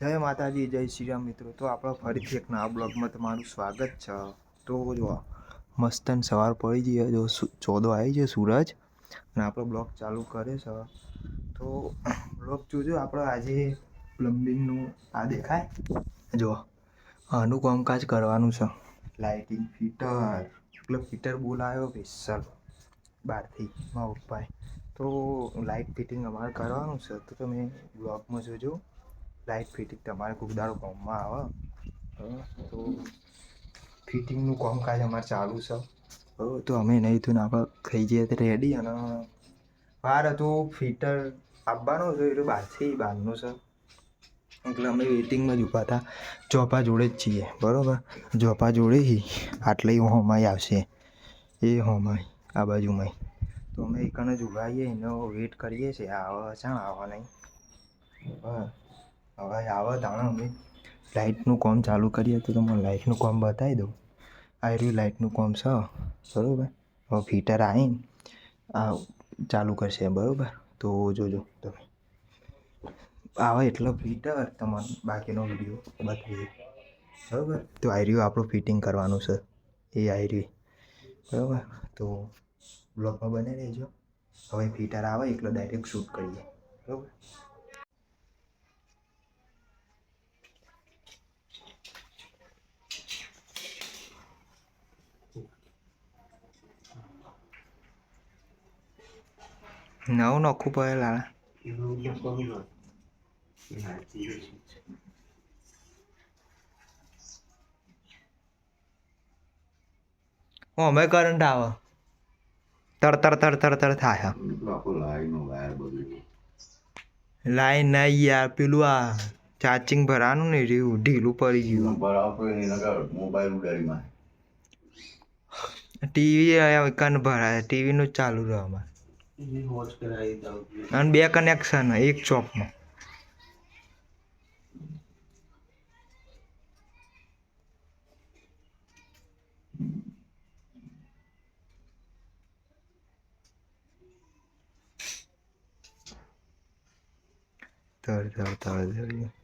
જય માતાજી, જય શ્રી રામ મિત્રો. તો આપણો ફરીથી એક નવા બ્લોગમાં તમારું સ્વાગત છે. તો જો મસ્તન સવાર પડી જઈએ જો ચોદો આવી છે સૂરજ અને આપણો બ્લોગ ચાલુ કરે છે. તો બ્લોગ જોજો, આપણો આજે પ્લમ્બિંગનું આ દેખાય. જો આનું કામકાજ કરવાનું છે. લાઇટિંગ ફિટર એટલે ફિટર બોલાયો સ્પેશિયલ બહારથી મારા પપ્પાએ. તો લાઇટ ફિટિંગ અમારે કરવાનું છે. તો તમે બ્લોગમાં જોજો. લાઇટ ફિટિંગ તમારે કોઈક દાડો કામમાં આવે. તો ફિટિંગનું કામકાજ અમારે ચાલુ છે. બરાબર તો અમે નહીં તો આપણે થઈ જઈએ તો રેડી અને બહાર હતું ફિટર આપવાનો છે એટલે બહારથી બહારનું છે. એટલે અમે વેઇટિંગમાં જ ઊભા હતા. ચોપા જોડે જ છીએ બરાબર? ચોપા જોડે આટલે હોમાઈ આવશે. એ હોમાઈ આ બાજુમાં તો અમે એકને જ ઊભા છીએ એનો વેઇટ કરીએ છીએ આવે અચાણ આવે નહીં. બરાબર હવે આવે તાણે અમે લાઇટનું કામ ચાલુ કરીએ તો તમને લાઇટનું કામ બતાવી દઉં. આ રહ્યું લાઇટનું કામ છે, બરાબર? હવે ફીટર આવીને આ ચાલુ કરશે, બરાબર? તો જોજો તમે. આવે એટલો ફીટર તમારો બાકીનો વીડિયો બતાવી બરાબર? તો આ રહ્યું આપણું ફિટિંગ કરવાનું છે, એ આવી રહ્યું. બરાબર? તો બ્લોગમાં બને રહેજો. હવે ફીટર આવે એટલો ડાયરેક્ટ શૂટ કરીએ. બરાબર? નવું નોખું પડે લાલા અમે કરંટ આવે તર તર તર તર તર થાય લાઈનો નહીં યાર પેલું આ ચાર્જિંગ ભરાનું ને રહ્યું ઢીલું પડી ગયું મોબાઈલ ઉડાડીમાં ટીવી કન ભરાય ટીવીનું ચાલુ રહે અમારે અને બે કનેક્શન એક ચોકમાં. તર તર તર તર.